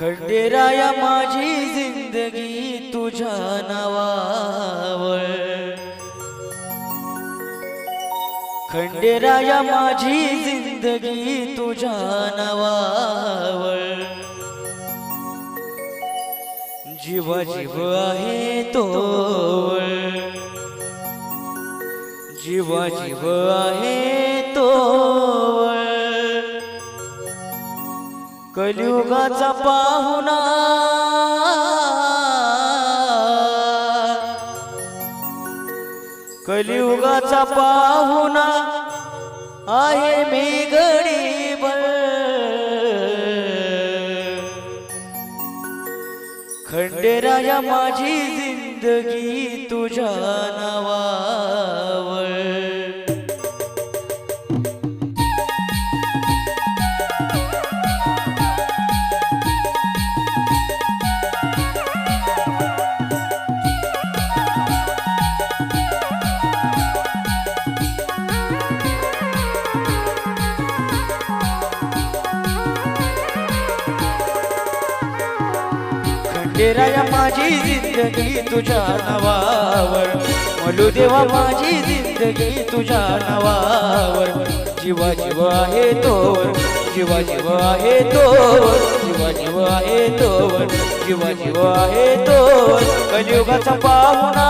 खंडेराया माझी जिंदगी तुझ्या नावावर. खंडेराया माझी जिंदगी तुझ्या नावावर. जीव जीव आहे तो जीव जीव आहे कलियुगाचा पाहुणा. कलियुगाचा पाहुणा आहे मी गरीब खंडेराया माझी जिंदगी तुझ्या नावावर. खंडेराया माझी जिंदगी तुझ्या नावावर. मलू देवा माझी जिंदगी तुझ्या नावावर. जीवा जीव आहे तोवर जीवा जीव आहे तोवर जीवा जीव आहे तोवर जीवा जीव आहे तोवर. कलियुगाचा पाहुणा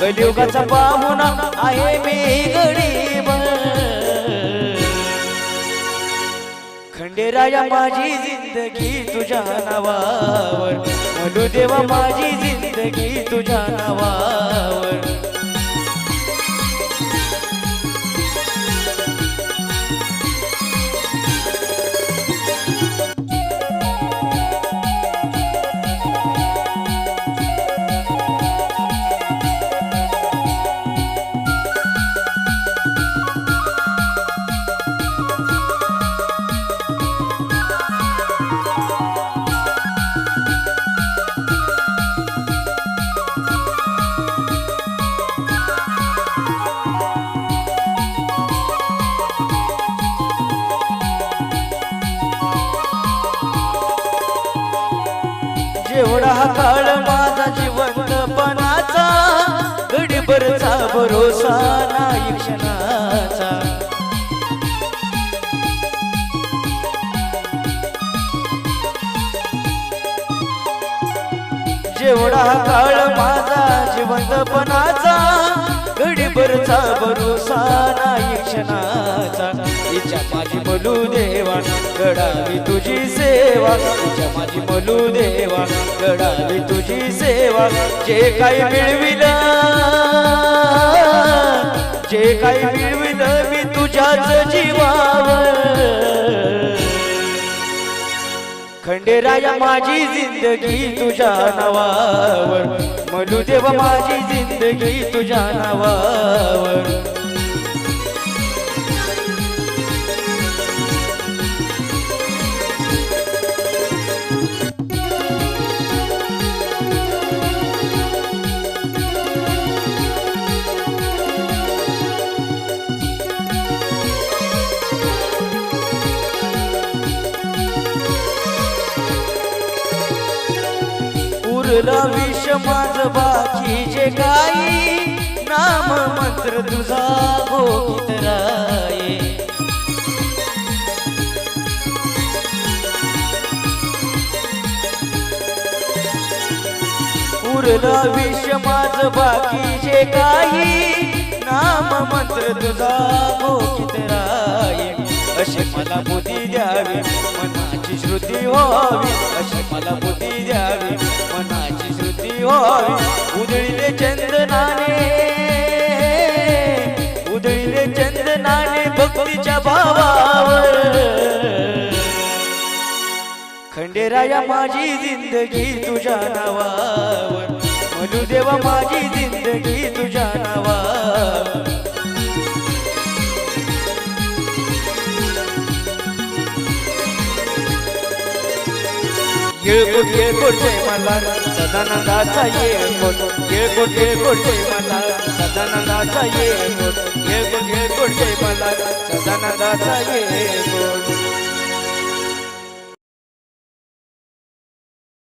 कलियुगाचा पाहुणा आहे मी गरीब खंडेराया माझी जिंदगी तुझ्या नावावर. म्हणू देवा माझी जिंदगी तुझ्या नावावर. एवढा हा काळ माझा जिवंतपणाचा गडीभरचा भरोसा नाही क्षणाचा. जेवढा हा काळ माझा जिवंतपणाचा वरचा भरोसा नाही क्षणाचा. इच्छा माझी बोलू देवा गडावी तुझी सेवा. इच्छा माझी बोलू देवा गडावी तुझी सेवा. जे काही मिळविलं जे काही मिळविलं मी तुझ्याच जीव खंडेराया माझी जिंदगी तुझ्या नावावर. मलू माझी जिंदगी तुझ्या नावावर. उरला विष माझ बाकी जे काही नाम मंत्र तुझा भोगित राये उरला विष माझ बाकी जे काही नाम मंत्र तुझा भोगित राये अशी मला बुद्धी द्यावी मनाची श्रुती व्हावी. अशी मला बुद्धी द्यावी मनाची श्रुती व्हावी उधळीले चंदनाने. उधळीले चंदनाने भक्तीच्या भावावर. खंडेराया माझी जिंदगी तुझ्या नावावर. मधुदेवा माझी जिंदगी तुझ्या नावावर. येळकोट येळकोट जय मला सदानंदाचा येळकोट येळकोट येळकोट जय मला सदानंदाचा येळकोट येळकोट येळकोट जय मला सदानंदाचा येळकोट